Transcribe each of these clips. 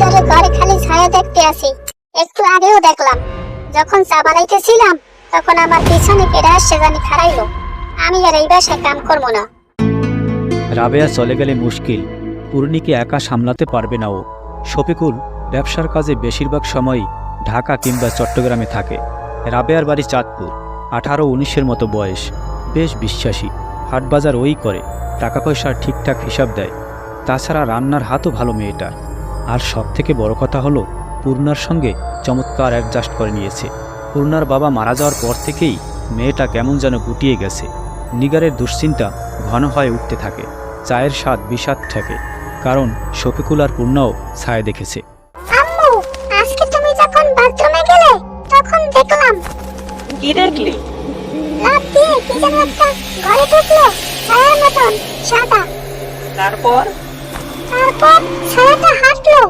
ধরে ঘরে খালি ছায়া দেখতে আসি। একটু আগেও দেখলাম। যখন চা বানাইতেছিলাম, তখন আমার পিছনে কেড়ে আসছে জানি খারাইলো আমি আর এই বাসায় কাম করব না। রাবেয়া চলে গেলে মুশকিল। পূর্ণিকে একা সামলাতে পারবে না ও। শফিকুল ব্যবসার কাজে বেশিরভাগ সময়ই ঢাকা কিংবা চট্টগ্রামে থাকে। রাবেয়ার বাড়ি চাঁদপুর। আঠারো উনিশের মতো বয়স। বেশ বিশ্বাসী। হাটবাজার ওই করে। টাকা পয়সার ঠিকঠাক হিসাব দেয়। তাছাড়া রান্নার হাতও ভালো মেয়েটার। আর সব থেকে বড় কথা হলো পূর্ণার সঙ্গে চমৎকার অ্যাডজাস্ট করে নিয়েছে। পূর্ণার বাবা মারা যাওয়ার পর থেকেই মেয়েটা কেমন যেন গুটিয়ে গেছে। নিগারের দুশ্চিন্তা ঘন হয়ে উঠতে থাকে। চায়ের স্বাদ বিষাদ থাকে। কারণ শফিকুল আর পূর্ণাও ছায়া দেখেছে। আজকে তুমি যখন বাথরুমে গেলে তখন দেখলাম। কি দেখলি? লাভ দিয়ে কি যেন একটা ঘরে ঢুকলো ছায়ার মতন সাদা। তারপর? তারপর ছায়াটা হাঁটলো।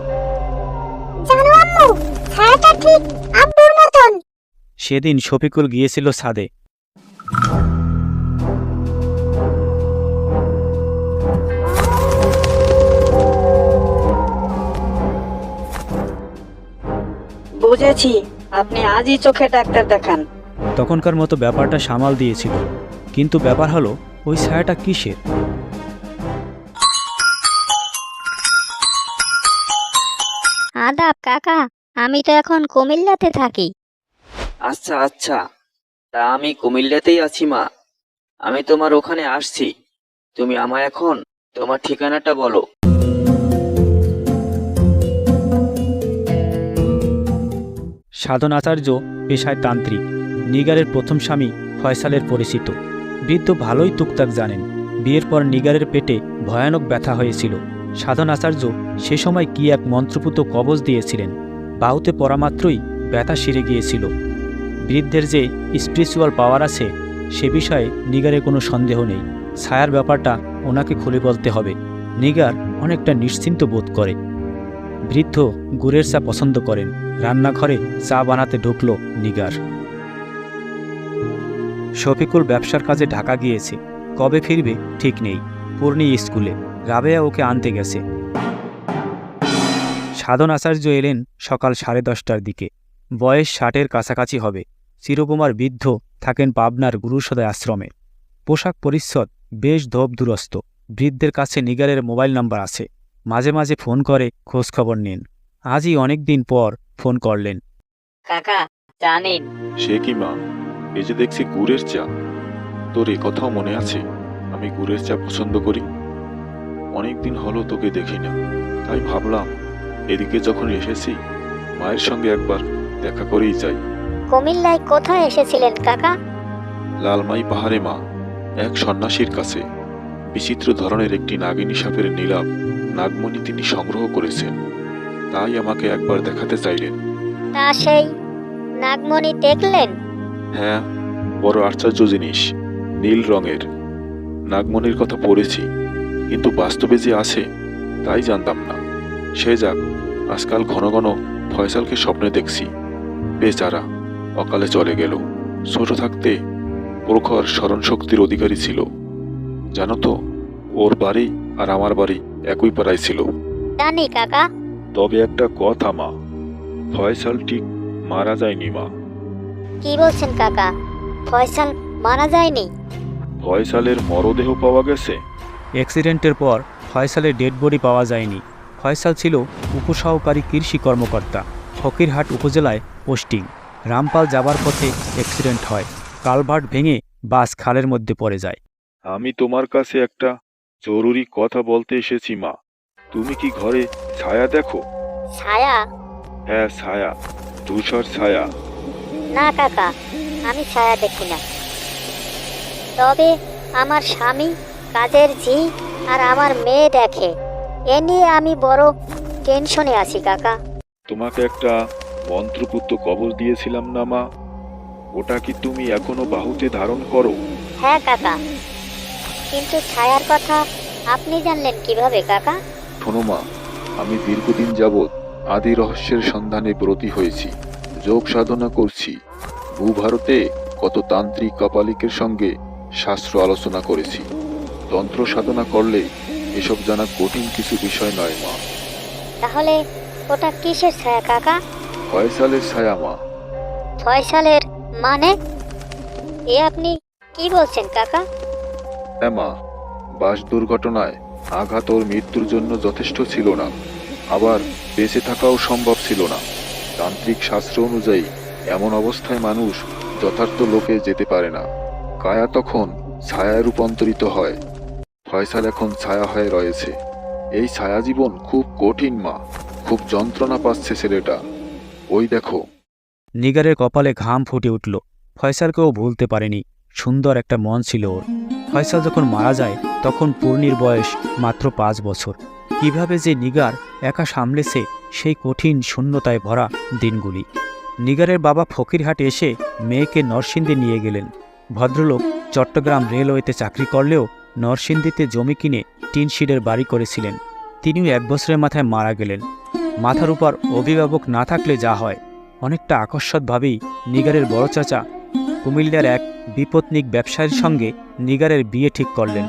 জানো আম্মু ছায়াটা ঠিক আব্বুর মতন। সেদিন শফিকুল গিয়েছিল ছাদে। বুঝেছি আপনি আজই চোখে ডাক্তার দেখান। তখনকার মতো ব্যাপারটা সামাল দিয়েছিল। কিন্তু ব্যাপার হলো ওই ছায়াটা কিসের? কাকা আমি তো এখন কুমিল্লাতে থাকি। আচ্ছা আচ্ছা। তা আমি কুমিল্লাতেই আছি মা। আমি তোমার ওখানে আসছি। তুমি আমায় এখন তোমার ঠিকানাটা বলো। সাধন আচার্য পেশায় তান্ত্রিক। নিগারের প্রথম স্বামী ফয়সালের পরিচিত। বৃদ্ধ ভালোই টুকটাক জানেন। বিয়ের পর নিগারের পেটে ভয়ানক ব্যথা হয়েছিল। সাধন আচার্য সে সময় কি এক মন্ত্রপুত কবজ দিয়েছিলেন, বাহুতে পড়া মাত্রই ব্যথা সেরে গিয়েছিল। বৃদ্ধের যে স্পিরিচুয়াল পাওয়ার আছে, সে বিষয়ে নিগারে কোনো সন্দেহ নেই। ছায়ার ব্যাপারটা ওনাকে খুলে বলতে হবে। নিগার অনেকটা নিশ্চিন্ত বোধ করে। বৃদ্ধ গুড়ের চা পছন্দ করেন। রান্নাঘরে চা বানাতে ঢুকল নিগার। শফিকুল ব্যবসার কাজে ঢাকা গিয়েছে। কবে ফিরবে ঠিক নেই। পূর্ণি স্কুলে। রাবেয়া ওকে আনতে গেছে। সাধন আচার্য এলেন সকাল সাড়ে দশটার দিকে। বয়স ষাটের কাছাকাছি হবে। চিরকুমার বৃদ্ধ থাকেন পাবনার গুরুসদয় আশ্রমে। পোশাক পরিচ্ছদ বেশ ধোপ দুরস্ত বৃদ্ধের কাছে নিগারের মোবাইল নাম্বার আছে। মাঝে মাঝে ফোন করে খোঁজখবর নেন। আজই অনেক দিন পর ফোন করলেন। কাকা জানেন সে কি মা? এই যে দেখছি গুড়ের চা। তোর এ কথাও মনে আছে? আমি গুড়ের চা পছন্দ করি। অনেকদিন হলো তোকে দেখি না তাই ভাবলাম এদিকে যখন এসেছি মায়ের সঙ্গে একবার দেখা করেই যাই। কুমিল্লায় কোথায় এসেছিলেন কাকা? লালমাই পাহাড়ে মা। এক সন্ন্যাসীর কাছে। বিচিত্র ধরনের একটি নাগিনী সাপের নীলাভ নাগমণি তিনি সংগ্রহ করেছেন। তাই আমাকে একবার দেখাতে চাইলেন। তা সেই নাগমণি দেখলেন? হ্যাঁ বড় আশ্চর্য জিনিস নীল রঙের। নাগমণির কথা পড়েছি কিন্তু বাস্তবে যে আছে তাই জানতাম না। সে যাক আজকাল ঘন ঘন ফয়সালকে স্বপ্নে দেখছি। বেচারা অকালে চলে গেল। ছোট থাকতে প্রখর স্মরণশক্তির অধিকারী ছিল। জানো তো ওর বাড়ি আর আমার বাড়ি একই পাড়ায় ছিল। জানি কাকা। তবে একটা কথা মা ফয়সাল ঠিক মারা যায়নি মা। কি বলছেন কাকা? ফয়সাল মারা যায়নি? ফয়সালের মরদেহ পাওয়া গেছে। অ্যাক্সিডেন্টের পর ফয়সালের ডেড বডি পাওয়া যায়নি। ফয়সাল ছিল উপসহকারী কৃষি কর্মকর্তা ফকিরহাট উপজেলায় পোস্টিং। রামপাল যাবার পথে অ্যাক্সিডেন্ট হয়। কালভার্ট ভেঙে বাস খালের মধ্যে পড়ে যায়। আমি তোমার কাছে একটা জরুরি কথা বলতে এসেছি মা। তুমি কি ঘরে ছায়া দেখো? ছায়া? হ্যাঁ ছায়া। ধূসর ছায়া। না কাকা আমি ছায়া দেখি না। তবে আমার স্বামী কাজের ঝি আর আমার মেয়ে দেখে। এ নিয়ে আমি বড় টেনশনে আছি কাকা। তোমাকে একটা মন্ত্রপুত্র কবর দিয়েছিলাম না মা? ওটা কি তুমি এখনও বাহুতে ধারণ করো? হ্যাঁ কাকা। কিন্তু ছায়ার কথা আপনি জানলেন কীভাবে কাকা? শোনো মা আমি দীর্ঘদিন যাবৎ আদি রহস্যের সন্ধানে ব্রতী হয়েছি যোগ সাধনা করছি। ভূভারতে কত তান্ত্রিক কপালিকের সঙ্গে শাস্ত্র আলোচনা করেছি। তন্ত্র সাধনা করলে এসব জানা কঠিন কিছু বিষয় নয় মা। তাহলে ওটা কিসের ছায়া কাকা? ফয়সালের ছায়া মা। ফয়সালের মানে? এ আপনি কি বলছেন কাকা? হ্যাঁ মা। বাস দুর্ঘটনায় আঘাত ওর মৃত্যুর জন্য যথেষ্ট ছিল না। আবার বেঁচে থাকাও সম্ভব ছিল না। তান্ত্রিক শাস্ত্র অনুযায়ী এমন অবস্থায় মানুষ যথার্থ লোকে যেতে পারে না। কায়া তখন ছায়ায় রূপান্তরিত হয়। ফয়সাল এখন ছায়া হয়ে রয়েছে। এই ছায়া জীবন খুব কঠিন, মা। খুব যন্ত্রণা পাচ্ছে ছেলেটা। ওই দেখো। নিগারের কপালে ঘাম ফুটে উঠল। ফয়সালকেও ভুলতে পারেনি। সুন্দর একটা মন ছিল ওর। ফয়সাল যখন মারা যায়, তখন পূর্ণির বয়স মাত্র পাঁচ বছর। কীভাবে যে নিগার একা সামলেছে সেই কঠিন শূন্যতায় ভরা দিনগুলি। নিগারের বাবা ফকিরহাট এসে মেয়েকে নরসিংদী নিয়ে গেলেন। ভদ্রলোক চট্টগ্রাম রেলওয়েতে চাকরি করলেও নরসিংদীতে জমি কিনে টিনশিডের বাড়ি করেছিলেন। তিনিও এক বছরের মাথায় মারা গেলেন। মাথার উপর অভিভাবক না থাকলে যা হয়। অনেকটা আকস্মাতভাবেই নিগারের বড় চাচা কুমিল্লার এক বিপত্নিক ব্যবসায়ীর সঙ্গে নিগারের বিয়ে ঠিক করলেন।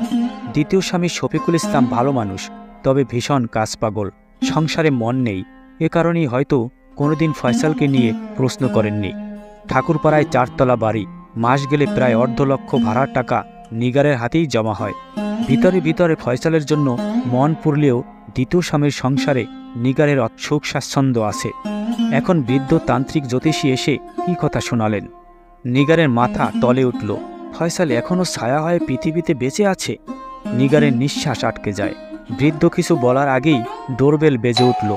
দ্বিতীয় স্বামী শফিকুল ইসলাম ভালো মানুষ, তবে ভীষণ কাজ পাগল সংসারে মন নেই। এ কারণেই হয়তো কোনোদিন ফয়সালকে নিয়ে প্রশ্ন করেননি। ঠাকুরপাড়ায় চারতলা বাড়ি মাস গেলে প্রায় অর্ধ লক্ষ ভাড়ার টাকা নিগারের হাতেই জমা হয়। ভিতরে ভিতরে ফয়সালের জন্য মন পুরলেও দ্বিতীয় স্বামীর সংসারে নিগারের সুখ স্বাচ্ছন্দ্য আছে। এখন বৃদ্ধ তান্ত্রিক জ্যোতিষী এসে কি কথা শোনালেন? নিগারের মাথা তলে উঠল। ফয়সাল এখনও ছায়া হয়ে পৃথিবীতে বেঁচে আছে? নিগারের নিঃশ্বাস আটকে যায়। বৃদ্ধ কিছু বলার আগেই ডোরবেল বেজে উঠল।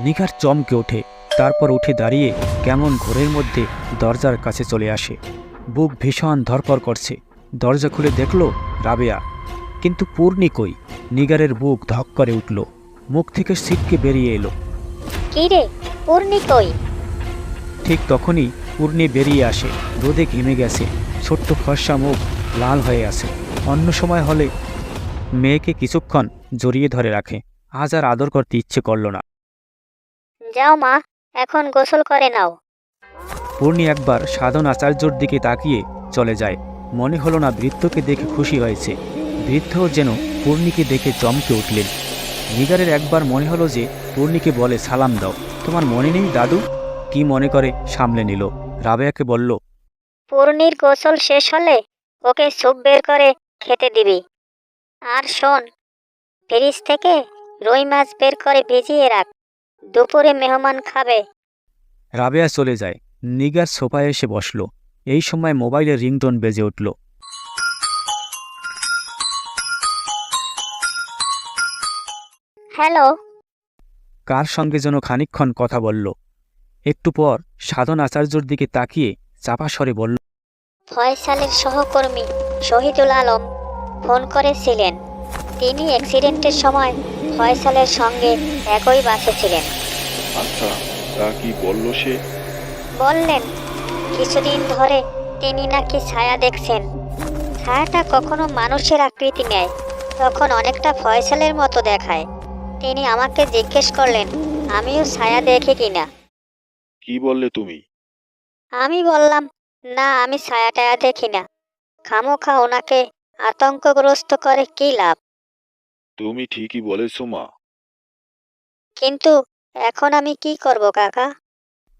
নিগার চমকে ওঠে। তারপর উঠে দাঁড়িয়ে কেমন ঘোরের মধ্যে দরজার কাছে চলে আসে। বুক ভীষণ ধরপর করছে। দরজা খুলে দেখল রাবেয়া। কিন্তু পূর্ণি কই? নিগারের বুক ধক করে উঠল। মুখ থেকে সিটকে বেরিয়ে এলো। কি রে? পূর্ণি কই? ঠিক তখনই পূর্ণি বেরিয়ে আসে। রোদে ঘেমে গেছে। ছোট্ট ফর্সা মুখ লাল হয়ে আছে। অন্য সময় হলে মেয়েকে কিছুক্ষণ জড়িয়ে ধরে রাখে। আজ আর আদর করতে ইচ্ছে করল না। যাও মা এখন গোসল করে নাও। পূর্ণি একবার সাধন আচার্যর দিকে তাকিয়ে চলে যায়। মনে হলো না বৃদ্ধকে দেখে খুশি হয়েছে। বৃদ্ধও যেন পূর্ণিকে দেখে চমকে উঠলেন। নিগারের একবার মনে হলো যে পূর্ণিকে বলে সালাম দাও। তোমার মনে নেই দাদু? কি মনে করে সামলে নিল। রাবেয়াকে বলল পূর্ণির গোসল শেষ হলে ওকে স্যুপ বের করে খেতে দিবি। আর শোন ফ্রিজ থেকে রুই মাছ বের করে ভিজিয়ে রাখ। দুপুরে মেহমান খাবে। রাবেয়া চলে যায়। নিগার সোফায় এসে বসল। এই সময় মোবাইলের রিংটোন বেজে উঠল। হ্যালো। কার সঙ্গে যেন খানিকক্ষণ কথা বলল। একটু পর সাধন আচার্যর দিকে তাকিয়ে চাপা স্বরে বলল ফয়সালের সহকর্মী শহীদুল আলম ফোন করেছিলেন। তিনি অ্যাক্সিডেন্টের সময় ফয়সালের সঙ্গে একই বাসে ছিলেন। আচ্ছা তা কি বলল সে? বললেন কিছুদিন ধরে তিনি নাকি ছায়া দেখছেন। ছায়াটা কখনো মানুষের আকৃতি নেয় তখন অনেকটা ফয়সালের মতো দেখায়। তিনি আমাকে জিজ্ঞেস করলেন আমিও ছায়া দেখি কিনা কি বললে তুমি? আমি বললাম না আমি ছায়া টায়া দেখি না। খামোখা ওনাকে আতঙ্কগ্রস্ত করে কি লাভ? তুমি ঠিকই বলেছ মা। কিন্তু এখন আমি কি করব কাকা?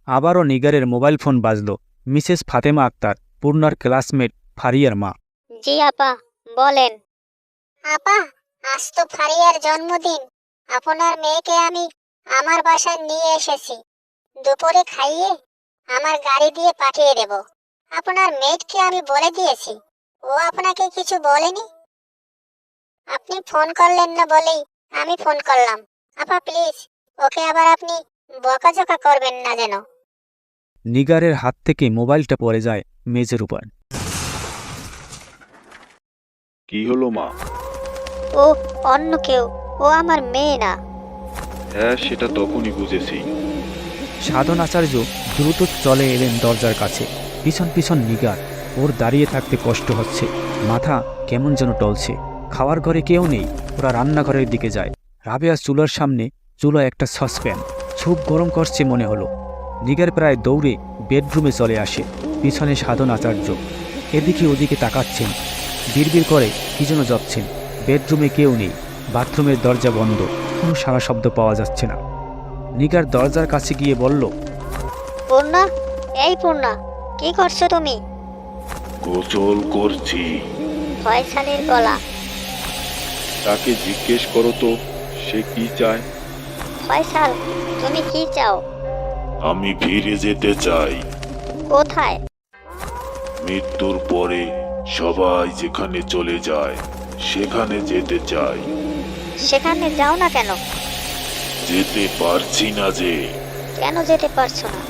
আবারও নিগারের মোবাইল ফোন বাজল। মিসেস ফাতেমা আক্তার পূর্ণার ক্লাসমেট ফারিয়ার মা। জি আপা বলেন। আপা আজ তো ফারিয়ার জন্মদিন। আপনার মেয়েকে আমি আমার বাসায় নিয়ে এসেছি। দুপুরে খাইয়ে আমার গাড়ি দিয়ে পাঠিয়ে দেব। আপনার মেয়েকে আমি বলে দিয়েছি। ও আপনাকে কিছু বলেনি? আপনি ফোন করলেন না বলেই আমি ফোন করলাম। আপা প্লিজ ওকে আবার আপনি বকাঝকা করবেন না যেন। নিগারের হাত থেকে মোবাইলটা পড়ে যায় মেজের উপর। কি হলো মা? ও অন্য কেউ। ও আমার মেয়ে না। হ্যাঁ সেটা তখনই বুঝেছি। সাধন আচার্য দ্রুত চলে এলেন দরজার কাছে। পিছন পিছন নিগার ওর দাঁড়িয়ে থাকতে কষ্ট হচ্ছে। মাথা কেমন যেন টলছে। খাওয়ার ঘরে কেউ নেই ওরা রান্নাঘরের দিকে যায়। রাবেয়া চুলার সামনে চুলা একটা সসপ্যান সুপ গরম করছে মনে হলো। নিগার প্রায় দৌড়ে বেডরুমে চলে আসে পিছনে সাধন আচার্য এদিকে ওদিকে তাকাচ্ছেন বিড়বিড় করে কি যেন যাচ্ছেন বেডরুমে কেউ নেই বাথরুমের দরজা বন্ধ কোনো সারা শব্দ পাওয়া যাচ্ছে না। নিগার দরজার কাছে গিয়ে বলল পূর্ণা এই পূর্ণা কি করছ তুমি? গোসল করছি। ফয়সালের গলা। তাকে জিজ্ঞেস করো তো সে কি চায়? ফয়সাল তুমি কি চাও? আমি ফিরে যেতে চাই। কোথায়? মৃত্যুর পরে সবাই যেখানে চলে যায় সেখানে যেতে চাই। সেখানে যাও না কেন? যেতে পারছি না যে। কেন যেতে পারছ না?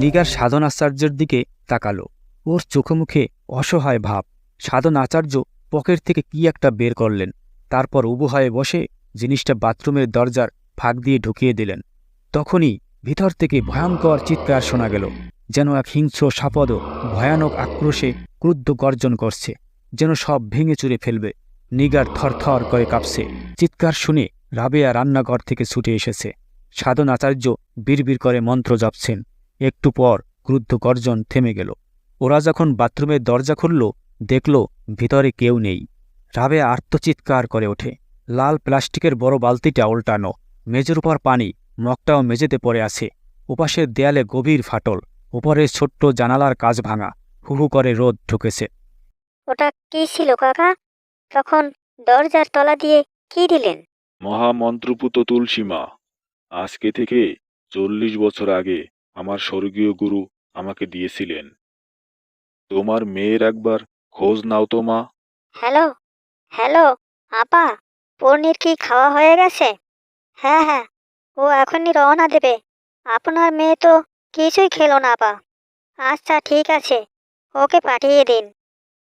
নিগার সাধন আচার্যের দিকে তাকালো। ওর চোখে মুখে অসহায় ভাব। সাধন আচার্য পকেট থেকে কি একটা বের করলেন। তারপর উবু হয়ে বসে জিনিসটা বাথরুমের দরজার ফাঁক দিয়ে ঢুকিয়ে দিলেন। তখনই ভিতর থেকে ভয়ঙ্কর চিৎকার শোনা গেল, যেন এক হিংস্র সাপদ ভয়ানক আক্রোশে ক্রুদ্ধ গর্জন করছে, যেন সব ভেঙে চুরে ফেলবে। নিগার থরথর করে কাঁপছে। চিৎকার শুনে রাবেয়া রান্নাঘর থেকে ছুটে এসেছে। সাধন আচার্য বিড়বিড় করে মন্ত্র জপছেন। একটু পর ক্রুদ্ধ গর্জন থেমে গেল। ওরা যখন বাথরুমের দরজা খুলল দেখল ভিতরে কেউ নেই। রাবে আর্তচিৎকার করে ওঠে। লাল প্লাস্টিকের বড় বালতিটা উল্টানো। মেজের উপর পানি মগটাও মেঝেতে পড়ে আছে। ওপাশের দেয়ালে গভীর ফাটল। উপরে ছোট্ট জানালার কাজ ভাঙা। হুহু করে রোদ ঢুকেছে। ওটা কি ছিল কাকা? তখন দরজার তলা দিয়ে কি দিলেন? মহামন্ত্রপুত তুলসী মা আজকে থেকে চল্লিশ বছর আগে আমার স্বর্গীয় গুরু আমাকে দিয়েছিলেন। তোমার মেয়ের একবার খোঁজ নাও তো মা। হ্যালো হ্যালো, আপা, পনির কি খাওয়া হয়ে গেছে? হ্যাঁ হ্যাঁ ও এখনই রওনা দেবে। আপনার মেয়ে তো কিছুই খেলো না, আপা। আচ্ছা ঠিক আছে, ওকে পাঠিয়ে দিন।